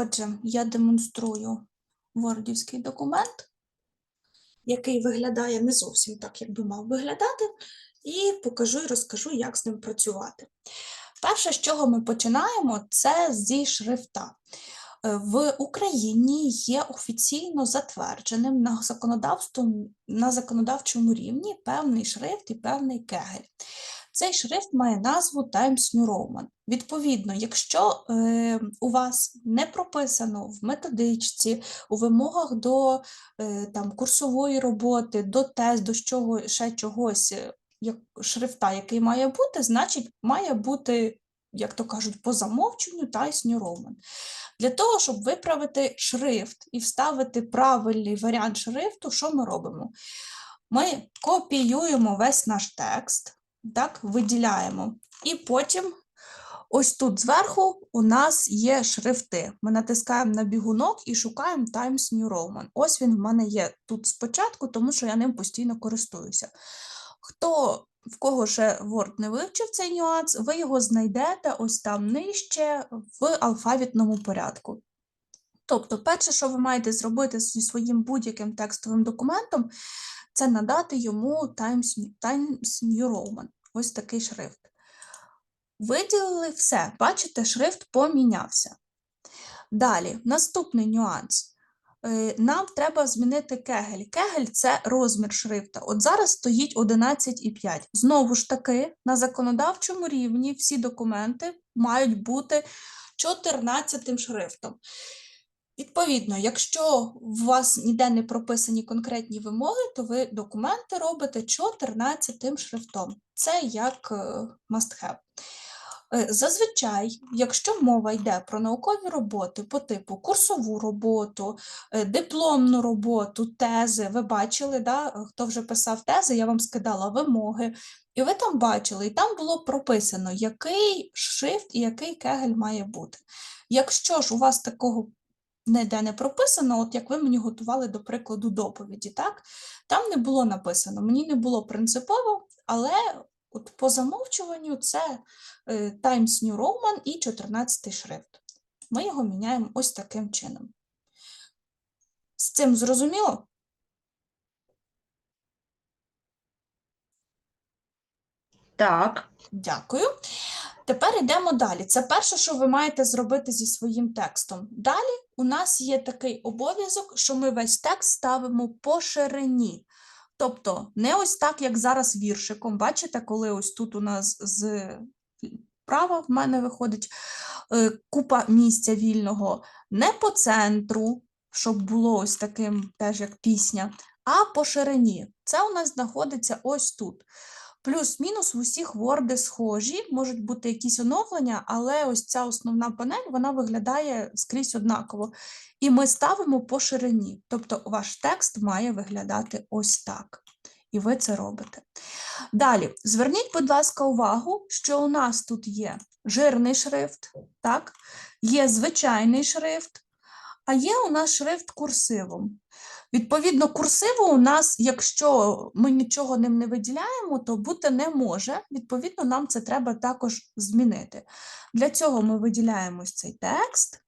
Отже, я демонструю вордівський документ, який виглядає не зовсім так, як би мав виглядати, і покажу і розкажу, як з ним працювати. Перше, з чого ми починаємо, це зі шрифта. Е, В Україні є офіційно затвердженим на законодавством, на законодавчому рівні певний шрифт і певний кегель. Цей шрифт має назву Times New Roman. Відповідно, якщо е, у вас не прописано в методичці, у вимогах до е, там, курсової роботи, до тест, до чого, ще чогось, е, як шрифта, який має бути, значить має бути, як то кажуть, по замовченню Times New Roman. Для того, щоб виправити шрифт і вставити правильний варіант шрифту, що ми робимо? Ми копіюємо весь наш текст, так, виділяємо, і потім ось тут зверху у нас є шрифти. Ми натискаємо на бігунок і шукаємо Times New Roman. Ось він в мене є тут спочатку, тому що я ним постійно користуюся. Хто в кого ще Word не вивчив цей нюанс, ви його знайдете ось там нижче в алфавітному порядку. Тобто, перше, що ви маєте зробити зі своїм будь-яким текстовим документом, це надати йому Times New, Roman. Ось такий шрифт. Виділили все. Бачите, шрифт помінявся. Далі, наступний нюанс. Е, Нам треба змінити кегель. Кегель це розмір шрифта. От зараз стоїть 11,5. Знову ж таки, на законодавчому рівні всі документи мають бути 14 шрифтом. Відповідно, якщо у вас ніде не прописані конкретні вимоги, то ви документи робите 14 шрифтом. Це як е, must have. Е, Зазвичай, якщо мова йде про наукові роботи по типу курсову роботу, е, дипломну роботу, тези, ви бачили, да, хто вже писав тези, я вам скидала вимоги, і ви там бачили, і там було прописано, який шрифт і який кегель має бути. Якщо ж у вас такого ніде не прописано, от як ви мені готували до прикладу доповіді, так? Там не було написано, мені не було принципово, але от по замовчуванню це е, Times New Roman і 14 шрифт. Ми його міняємо ось таким чином. З цим зрозуміло? Так, Дякую. Тепер йдемо далі. Це перше, що ви маєте зробити зі своїм текстом. Далі у нас є такий обов'язок, що ми весь текст ставимо по ширині. Тобто не ось так, як зараз віршиком. Бачите, коли ось тут у нас з права в мене виходить е, купа місця вільного, не по центру, щоб було ось таким, теж як пісня, а по ширині. Це у нас знаходиться ось тут. Плюс-мінус в усіх Word схожі, можуть бути якісь оновлення, але ось ця основна панель вона виглядає скрізь однаково. І ми ставимо по ширині. Тобто ваш текст має виглядати ось так. І ви це робите. Далі, зверніть, будь ласка, увагу, що у нас тут є жирний шрифт, так? є звичайний шрифт, а є у нас шрифт курсивом. Відповідно, курсиву у нас, якщо ми нічого ним не виділяємо, то бути не може. Відповідно, нам це треба також змінити. Для цього ми виділяємо цей текст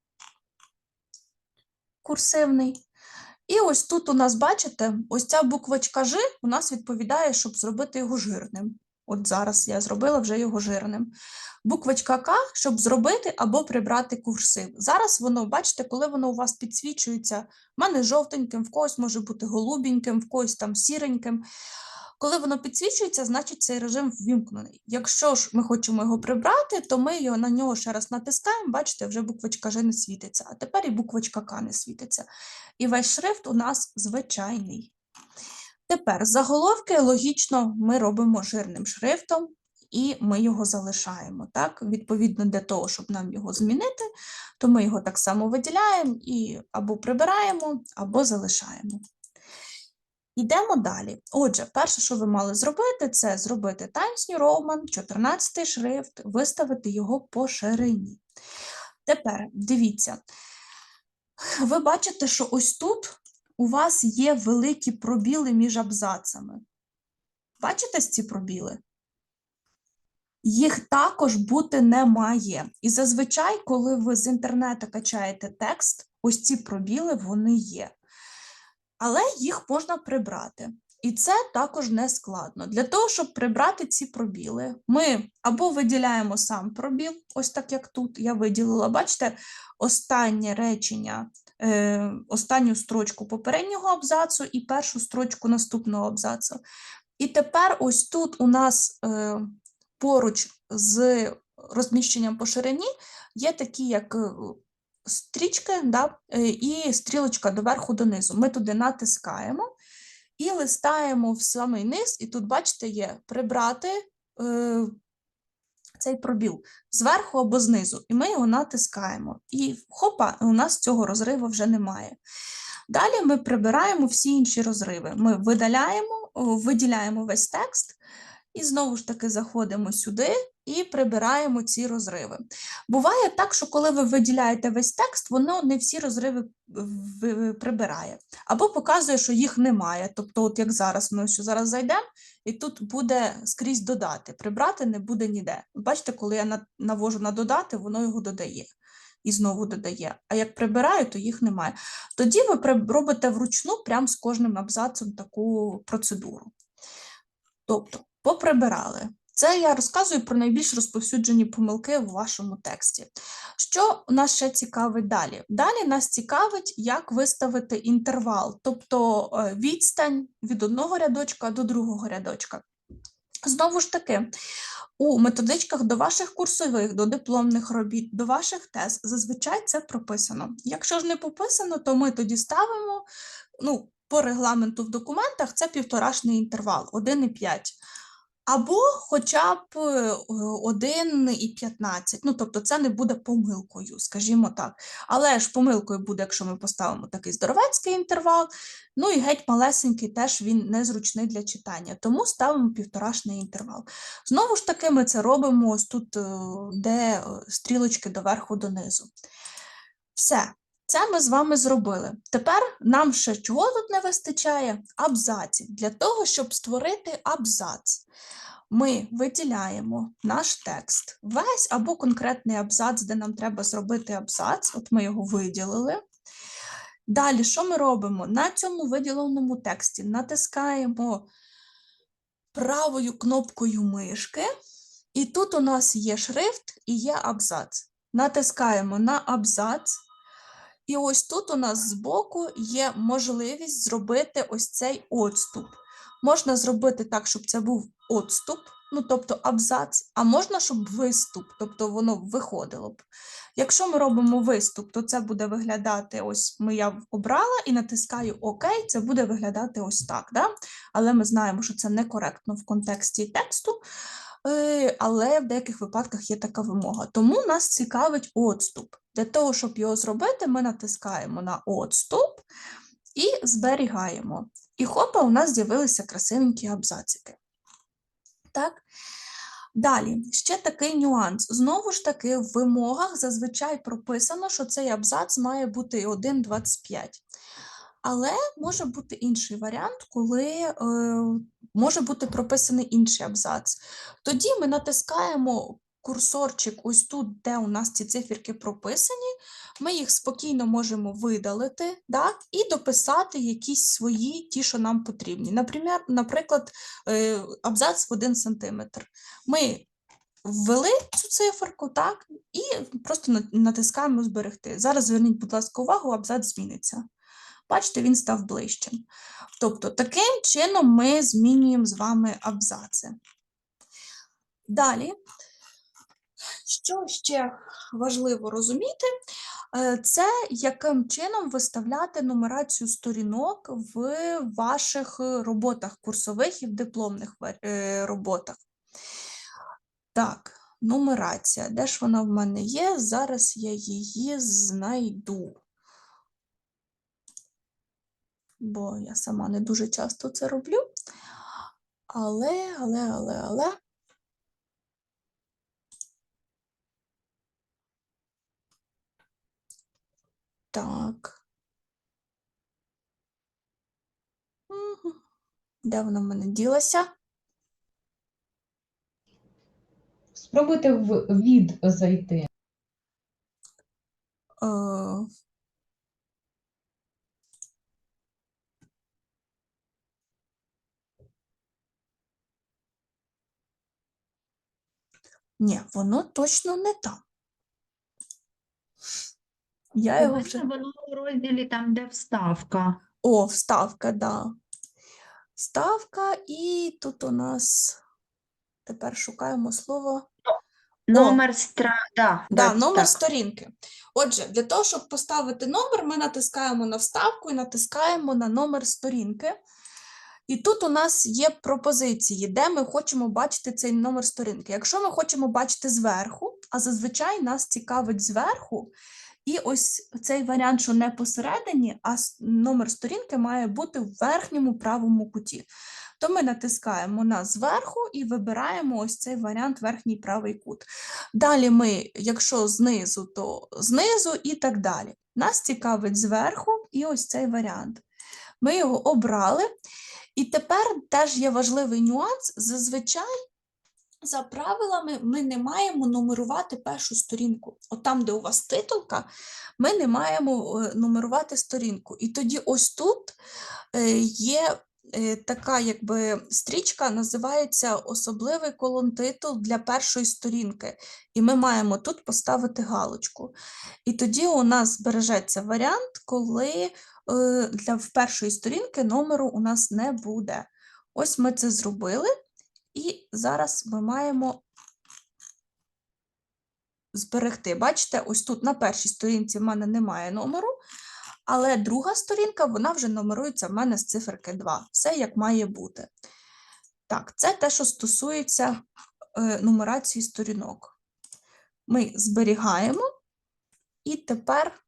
курсивний. І ось тут у нас, бачите, ось ця буквочка Ж у нас відповідає, щоб зробити його жирним. От зараз я зробила вже його жирним. Буквочка К, щоб зробити або прибрати курсив. Зараз воно, бачите, коли воно у вас підсвічується, в мене жовтеньким, в когось може бути голубеньким, в когось там сіреньким. Коли воно підсвічується, значить цей режим ввімкнений. Якщо ж ми хочемо його прибрати, то ми його, на нього ще раз натискаємо, бачите, вже буквочка Ж не світиться, а тепер і буквочка К не світиться. І весь шрифт у нас звичайний. Тепер заголовки логічно ми робимо жирним шрифтом і ми його залишаємо. Так? Відповідно, для того, щоб нам його змінити, то ми його так само виділяємо і або прибираємо, або залишаємо. Йдемо далі. Отже, перше, що ви мали зробити, це зробити Times New Roman, 14 шрифт, виставити його по ширині. Тепер дивіться, ви бачите, що ось тут у вас є великі пробіли між абзацами. Бачите ці пробіли? їх також бути не має. І зазвичай, коли ви з інтернету качаєте текст, ось ці пробіли вони є. Але їх можна прибрати. І це також не складно. Для того, щоб прибрати ці пробіли, ми або виділяємо сам пробіл, ось так як тут я виділила, бачите, останнє речення, останню строчку попереднього абзацу і першу строчку наступного абзацу. І тепер ось тут у нас е, поруч з розміщенням по ширині є такі, як е, стрічки, да, е, і стрілочка доверху донизу. Ми туди натискаємо і листаємо в самий низ, і тут, бачите, є прибрати е, цей пробіл зверху або знизу, і ми його натискаємо. І хопа, у нас цього розриву вже немає. Далі ми прибираємо всі інші розриви. Ми видаляємо, виділяємо весь текст, і знову ж таки заходимо сюди і прибираємо ці розриви. Буває так, що коли ви виділяєте весь текст, воно не всі розриви прибирає, або показує, що їх немає. Тобто, от як зараз, ми ось зараз зайдемо, і тут буде скрізь додати. Прибрати не буде ніде. Бачите, коли я навожу на додати, воно його додає. І знову додає. А як прибираю, то їх немає. Тоді ви робите вручну прямо з кожним абзацом таку процедуру. Тобто, поприбирали. Це я розказую про найбільш розповсюджені помилки в вашому тексті. Що нас ще цікавить далі? Далі нас цікавить, як виставити інтервал, тобто е, відстань від одного рядочка до другого рядочка. Знову ж таки, у методичках до ваших курсових, до дипломних робіт, до ваших тез зазвичай це прописано. Якщо ж не прописано, то ми тоді ставимо ну, по регламенту в документах це півторашний інтервал 1,5. Або хоча б е, 1,15. Ну, тобто це не буде помилкою, скажімо так. Але ж помилкою буде, якщо ми поставимо такий здоровецький інтервал. Ну і геть малесенький теж він незручний для читання, тому ставимо півторашний інтервал. Знову ж таки, ми це робимо ось тут, е, де е, стрілочки доверху донизу. Все, це ми з вами зробили. Тепер нам ще чого тут не вистачає? Абзаців. Для того, щоб створити абзац, ми виділяємо наш текст, весь або конкретний абзац, де нам треба зробити абзац. От ми його виділили. Далі, що ми робимо? На цьому виділеному тексті натискаємо правою кнопкою мишки, і тут у нас є шрифт і є абзац. Натискаємо на абзац, і ось тут у нас збоку є можливість зробити ось цей отступ. Можна зробити так, щоб це був отступ, ну тобто абзац, а можна, щоб виступ, тобто воно виходило б. Якщо ми робимо виступ, то це буде виглядати ось ми я обрала і натискаю ОК, це буде виглядати ось так. Да? Але ми знаємо, що це некоректно в контексті тексту, але в деяких випадках є така вимога. Тому нас цікавить отступ. Для того, щоб його зробити, ми натискаємо на отступ і зберігаємо. І хопа, у нас з'явилися красивенькі абзацики. Так? Далі, ще такий нюанс. Знову ж таки, в вимогах зазвичай прописано, що цей абзац має бути 1,25. Але може бути інший варіант, коли е, може бути прописаний інший абзац. Тоді ми натискаємо курсорчик ось тут, де у нас ці циферки прописані, ми їх спокійно можемо видалити да, і дописати якісь свої, ті, що нам потрібні. Наприклад, наприклад е, абзац в 1 см. Ми ввели цю циферку, так, і просто натискаємо зберегти. Зараз зверніть, будь ласка, увагу, абзац зміниться. Бачите, він став ближчим. Тобто, таким чином ми змінюємо з вами абзаци. Далі, що ще важливо розуміти, е, це яким чином виставляти нумерацію сторінок в ваших роботах курсових і в дипломних е, роботах. Так, нумерація. Де ж вона в мене є? Зараз я її знайду. Бо я сама не дуже часто це роблю. Але, але, але, але. Так. Де вона в мене ділася? Спробуйте в від зайти. Е, Ні, воно точно не там. Я його вже... Воно у розділі там, де вставка. О, вставка, да. Вставка, і тут у нас тепер шукаємо слово. Номер стра... Да, Да, да, номер так. сторінки. Отже, для того, щоб поставити номер, ми натискаємо на вставку і натискаємо на номер сторінки. І тут у нас є пропозиції, де ми хочемо бачити цей номер сторінки. Якщо ми хочемо бачити зверху, а зазвичай нас цікавить зверху, і ось цей варіант, що не посередині, а номер сторінки має бути в верхньому правому куті. То ми натискаємо на зверху і вибираємо ось цей варіант верхній правий кут. Далі ми, якщо знизу, то знизу і так далі. Нас цікавить зверху і ось цей варіант. Ми його обрали. І тепер теж є важливий нюанс. Зазвичай, за правилами, ми не маємо нумерувати першу сторінку. От там, де у вас титулка, ми не маємо е, нумерувати сторінку. І тоді ось тут е, є е, така якби стрічка, називається особливий колон титул для першої сторінки. І ми маємо тут поставити галочку. І тоді у нас збережеться варіант, коли для в першої сторінки номеру у нас не буде. Ось ми це зробили, і зараз ми маємо зберегти. Бачите, ось тут на першій сторінці в мене немає номеру, але друга сторінка вона вже нумерується в мене з циферки 2. Все як має бути. Так, це те, що стосується е, нумерації сторінок. Ми зберігаємо, і тепер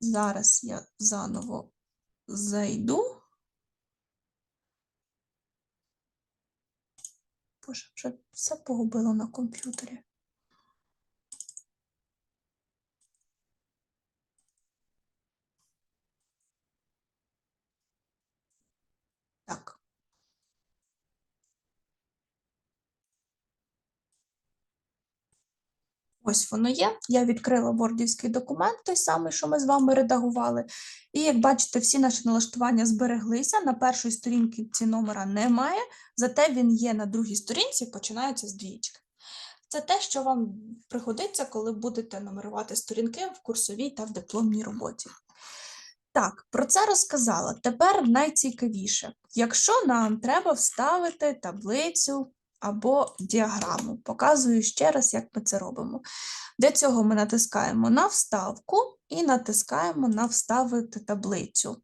зараз я заново зайду. Боже, вже все погубило на комп'ютері. Так. Ось воно є. Я відкрила вордівський документ, той самий, що ми з вами редагували. І як бачите, всі наші налаштування збереглися. На першій сторінці номера немає, зате він є на другій сторінці, починається з двічки. Це те, що вам пригодиться, коли будете нумерувати сторінки в курсовій та в дипломній роботі. Так, про це розказала. Тепер найцікавіше. Якщо нам треба вставити таблицю або діаграму, показую ще раз, як ми це робимо. Для цього ми натискаємо на вставку і натискаємо на вставити таблицю.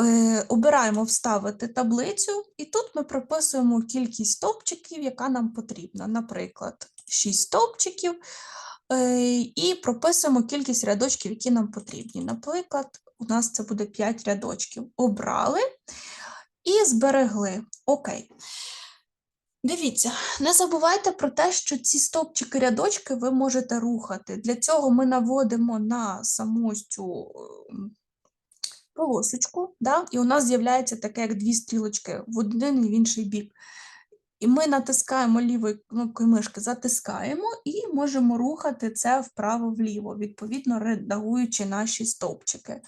Е, обираємо вставити таблицю, і тут ми прописуємо кількість стовпчиків, яка нам потрібна. Наприклад, 6 стовпчиків, е, і прописуємо кількість рядочків, які нам потрібні. Наприклад, у нас це буде 5 рядочків. Обрали і зберегли. Окей. Дивіться, не забувайте про те, що ці стовпчики рядочки ви можете рухати. Для цього ми наводимо на саму цю ем, полосочку, да? і у нас з'являється таке, як дві стрілочки в один і в інший бік. І ми натискаємо лівою кнопкою мишки, затискаємо і можемо рухати це вправо-вліво, відповідно редагуючи наші стовпчики.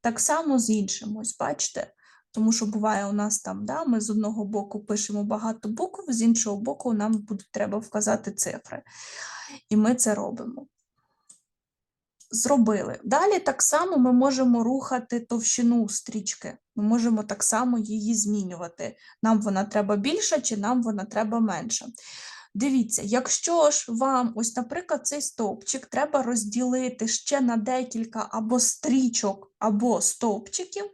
Так само з іншим, ось бачите, тому що буває у нас там, да, ми з одного боку пишемо багато букв, з іншого боку нам буде треба вказати цифри. І ми це робимо. Зробили. Далі так само ми можемо рухати товщину стрічки. Ми можемо так само її змінювати. Нам вона треба більша чи нам вона треба менша. Дивіться, якщо ж вам, ось, наприклад, цей стовпчик треба розділити ще на декілька або стрічок, або стовпчиків,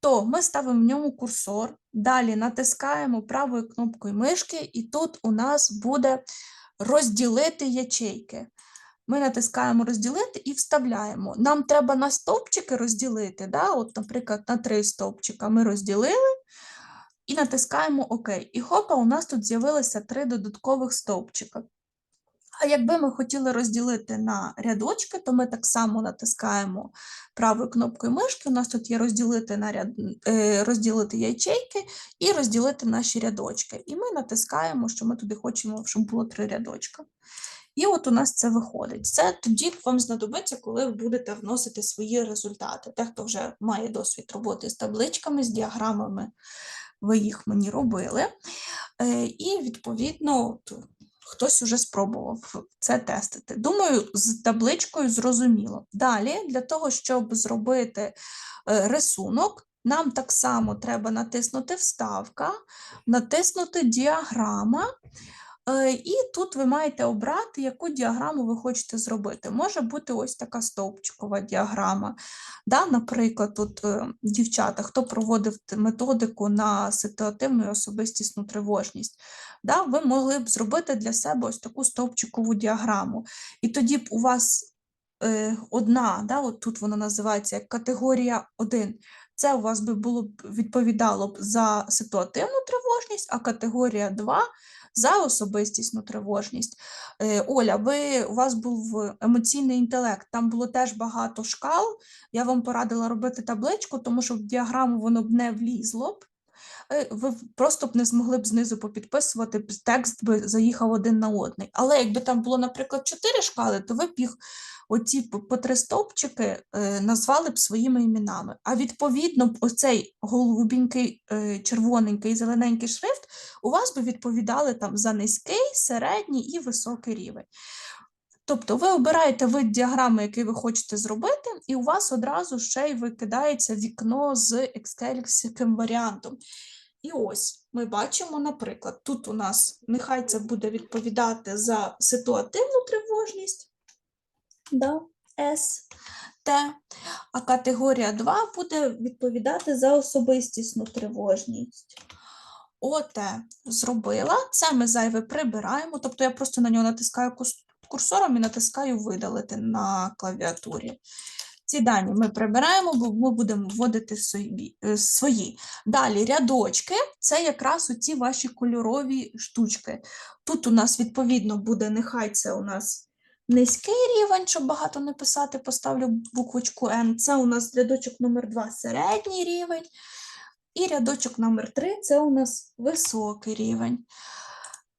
то ми ставимо в ньому курсор, далі натискаємо правою кнопкою мишки, і тут у нас буде розділити ячейки. Ми натискаємо розділити і вставляємо. Нам треба на стовпчики розділити. Да? От, наприклад, на три стовпчика ми розділили і натискаємо ОК. І хопа, у нас тут з'явилося три додаткових стовпчика. А якби ми хотіли розділити на рядочки, то ми так само натискаємо правою кнопкою мишки. У нас тут є розділити на ряд, е, розділити ячейки і розділити наші рядочки. І ми натискаємо, що ми туди хочемо, щоб було три рядочка. І от у нас це виходить. Це тоді вам знадобиться, коли ви будете вносити свої результати. Те, хто вже має досвід роботи з табличками, з діаграмами, ви їх мені робили. Е, І відповідно, хтось уже спробував це тестити. Думаю, з табличкою зрозуміло. Далі, для того, щоб зробити е, рисунок, нам так само треба натиснути Вставка, натиснути Діаграма. Е, І тут ви маєте обрати, яку діаграму ви хочете зробити. Може бути ось така стовпчикова діаграма. Да, наприклад, тут е, дівчата, хто проводив методику на ситуативну і особистісну тривожність, да, ви могли б зробити для себе ось таку стовпчикову діаграму. І тоді б у вас е, одна, да, от тут вона називається як категорія 1. Це у вас би було б відповідало б за ситуативну тривожність, а категорія 2 за особистісну тривожність. Е, Оля, ви, у вас був емоційний інтелект, там було теж багато шкал. Я вам порадила робити табличку, тому що в діаграму воно б не влізло б. Е, Ви просто б не змогли б знизу попідписувати, текст би заїхав один на одний. Але якби там було, наприклад, чотири шкали, то ви б їх оці по три стовпчики е, назвали б своїми іменами. А відповідно, оцей голубенький, е, червоненький, зелененький шрифт у вас би відповідали там за низький, середній і високий рівень. Тобто ви обираєте вид діаграми, який ви хочете зробити, і у вас одразу ще й викидається вікно з екселівським варіантом. І ось ми бачимо, наприклад, тут у нас нехай це буде відповідати за ситуативну тривожність, да, С, Т, а категорія 2 буде відповідати за особистісну тривожність. ОТ зробила, це ми зайве прибираємо, тобто я просто на нього натискаю курсором і натискаю видалити на клавіатурі. Ці дані ми прибираємо, бо ми будемо вводити е, свої. Далі рядочки це якраз оці ваші кольорові штучки. Тут у нас відповідно буде, нехай це у нас низький рівень, щоб багато не писати, поставлю буквочку N. Це у нас рядочок номер 2 середній рівень. І рядочок номер 3 це у нас високий рівень.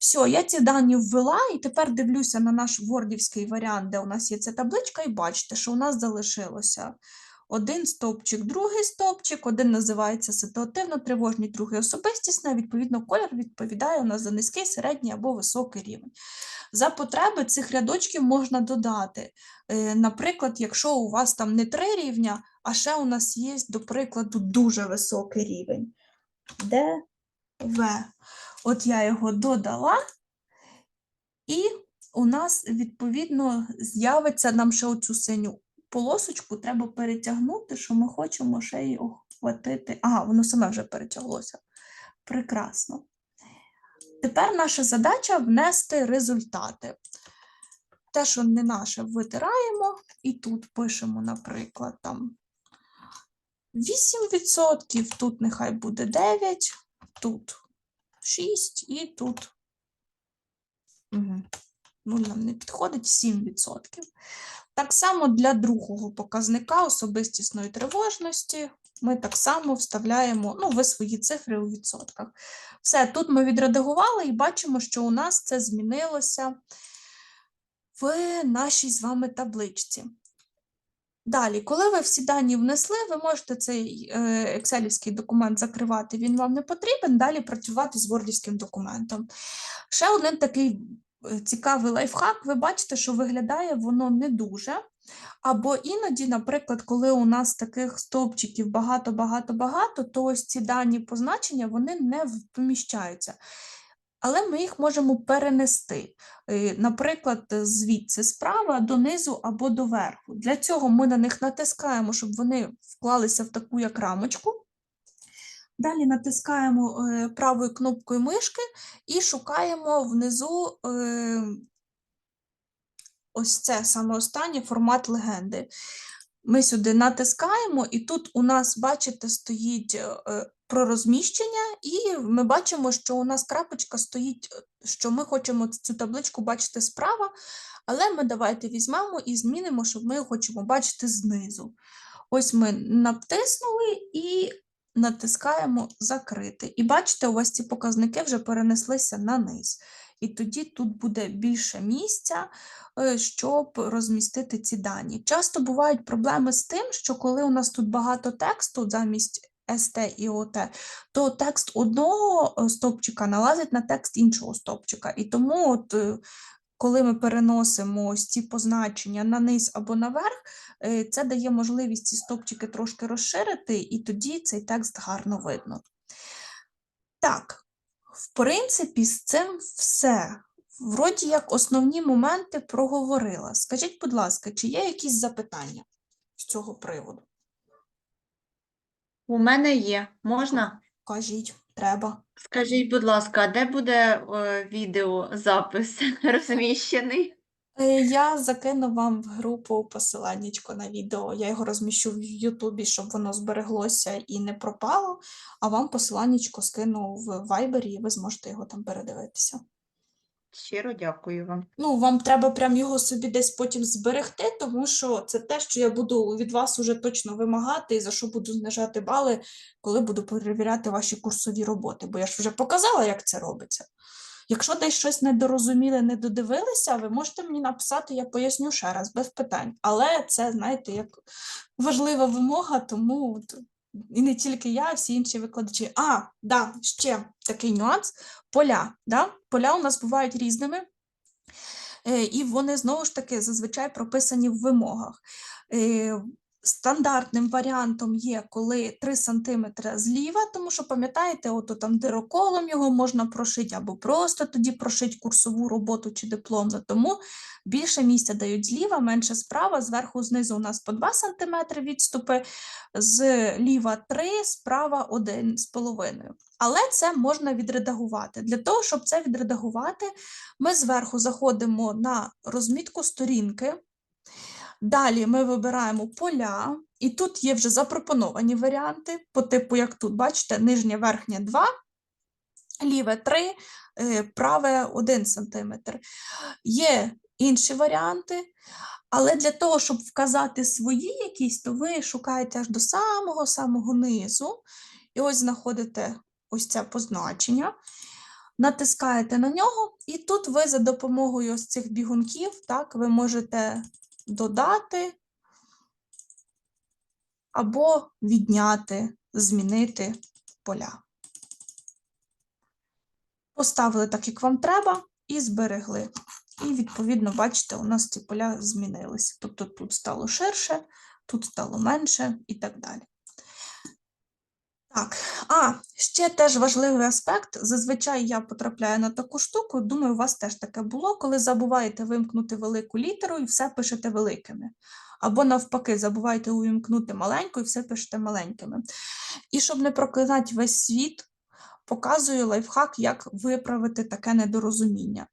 Все, я ці дані ввела, і тепер дивлюся на наш вордівський варіант, де у нас є ця табличка, і бачите, що у нас залишилося один стовпчик, другий стовпчик, один називається ситуативно-тривожний, другий особистісний, відповідно, колір відповідає у нас за низький, середній або високий рівень. За потреби цих рядочків можна додати. Е, Наприклад, якщо у вас там не три рівня, а ще у нас є, до прикладу, дуже високий рівень. Д, В. От я його додала, і у нас, відповідно, з'явиться нам ще оцю синю полосочку, треба перетягнути, що ми хочемо ще й охватити. Ага, воно саме вже перетяглося. Прекрасно. Тепер наша задача внести результати. Те, що не наше, витираємо, і тут пишемо, наприклад, там 8%, тут нехай буде 9, тут 6 і тут. Угу. Ну, нам не підходить 7%. Так само для другого показника особистісної тривожності ми так само вставляємо, ну, ви свої цифри у відсотках. Все, тут ми відредагували і бачимо, що у нас це змінилося в нашій з вами табличці. Далі, коли ви всі дані внесли, ви можете цей е, екселівський документ закривати, він вам не потрібен, далі працювати з вордівським документом. Ще один такий е, цікавий лайфхак, ви бачите, що виглядає воно не дуже. Або іноді, наприклад, коли у нас таких стовпчиків багато-багато-багато, то ось ці дані позначення вони не поміщаються. Але ми їх можемо перенести, е, наприклад, звідси справа донизу або доверху. Для цього ми на них натискаємо, щоб вони вклалися в таку як рамочку. Далі натискаємо е, правою кнопкою мишки і шукаємо внизу е, ось це саме останнє формат легенди. Ми сюди натискаємо, і тут у нас, бачите, стоїть про розміщення, і ми бачимо, що у нас крапочка стоїть, що ми хочемо цю табличку бачити справа, але ми давайте візьмемо і змінимо, щоб ми хочемо бачити знизу. Ось ми натиснули і натискаємо закрити. І бачите, у вас ці показники вже перенеслися на низ. І тоді тут буде більше місця, е, щоб розмістити ці дані. Часто бувають проблеми з тим, що коли у нас тут багато тексту замість ST і ОТ, то текст одного е, стовпчика налазить на текст іншого стовпчика. І тому, от, е, коли ми переносимо ось ці позначення на низ або наверх, е, це дає можливість ці стовпчики трошки розширити, і тоді цей текст гарно видно. Так, в принципі, з цим все. Вроді як основні моменти проговорила. Скажіть, будь ласка, чи є якісь запитання з цього приводу? У мене є. Можна? Кажіть, треба. Скажіть, будь ласка, де буде е, відеозапис розміщений? Е, Я закину вам в групу посиланнячко на відео. Я його розміщу в Ютубі, щоб воно збереглося і не пропало. А вам посиланнячко скину в Вайбері, і ви зможете його там передивитися. Щиро дякую вам. Ну, вам треба прям його собі десь потім зберегти, тому що це те, що я буду від вас уже точно вимагати, і за що буду знижати бали, коли буду перевіряти ваші курсові роботи. Бо я ж вже показала, як це робиться. Якщо десь щось недорозуміли, не додивилися, ви можете мені написати, я поясню ще раз, без питань. Але це, знаєте, як важлива вимога, тому і не тільки я, а всі інші викладачі. А, да, ще такий нюанс. Поля. Да? Поля у нас бувають різними. Е, І вони знову ж таки зазвичай прописані в вимогах. Стандартним варіантом є, коли 3 см зліва, тому що пам'ятаєте, ото там дироколом його можна прошити, або просто тоді прошити курсову роботу чи дипломну. Тому більше місця дають зліва, менше справа, зверху знизу у нас по 2 см відступи, зліва 3, справа 1,5. Але це можна відредагувати. Для того, щоб це відредагувати, ми зверху заходимо на розмітку сторінки. Далі ми вибираємо поля, і тут є вже запропоновані варіанти, по типу, як тут, бачите, нижнє верхнє 2, ліве 3, е, праве 1 см. Є інші варіанти, але для того, щоб вказати свої якісь, то ви шукаєте аж до самого-самого низу, і ось знаходите ось це позначення, натискаєте на нього, і тут ви за допомогою ось цих бігунків, так, ви можете додати або відняти, змінити поля. Поставили так, як вам треба, і зберегли. І, відповідно, бачите, у нас ці поля змінилися. Тобто тут стало ширше, тут стало менше і так далі. Так, а ще теж важливий аспект. Зазвичай я потрапляю на таку штуку. Думаю, у вас теж таке було, коли забуваєте вимкнути велику літеру і все пишете великими. Або навпаки, забуваєте увімкнути маленьку і все пишете маленькими. І щоб не проклинати весь світ, показую лайфхак, як виправити таке недорозуміння.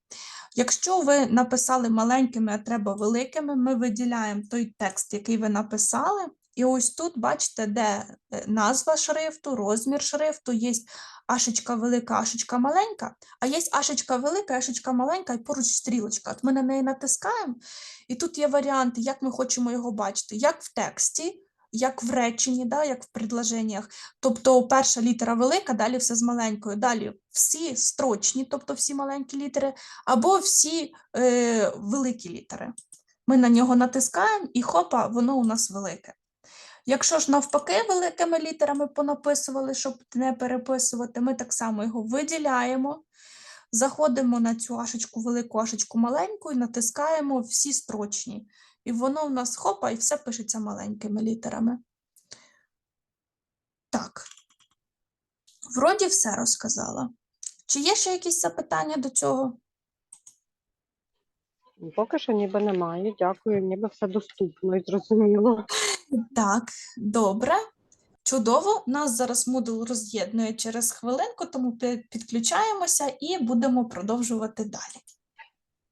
Якщо ви написали маленькими, а треба великими, ми виділяємо той текст, який ви написали. І ось тут, бачите, де е, назва шрифту, розмір шрифту, є ашечка велика, ашечка маленька, а є ашечка велика, ашечка маленька і поруч стрілочка. От ми на неї натискаємо, і тут є варіанти, як ми хочемо його бачити, як в тексті, як в реченні, да, як в предложеннях. Тобто перша літера велика, далі все з маленькою, далі всі строчні, тобто всі маленькі літери, або всі е, великі літери. Ми на нього натискаємо, і хопа, воно у нас велике. Якщо ж навпаки великими літерами понаписували, щоб не переписувати, ми так само його виділяємо, заходимо на цю ашечку велику, ашечку маленьку і натискаємо всі строчні. І воно в нас хопа, і все пишеться маленькими літерами. Так. Вроді все розказала. Чи є ще якісь запитання до цього? Поки що ніби немає. Дякую, ніби все доступно і зрозуміло. Так, добре. Чудово. Нас зараз Moodle роз'єднує через хвилинку, тому підключаємося і будемо продовжувати далі.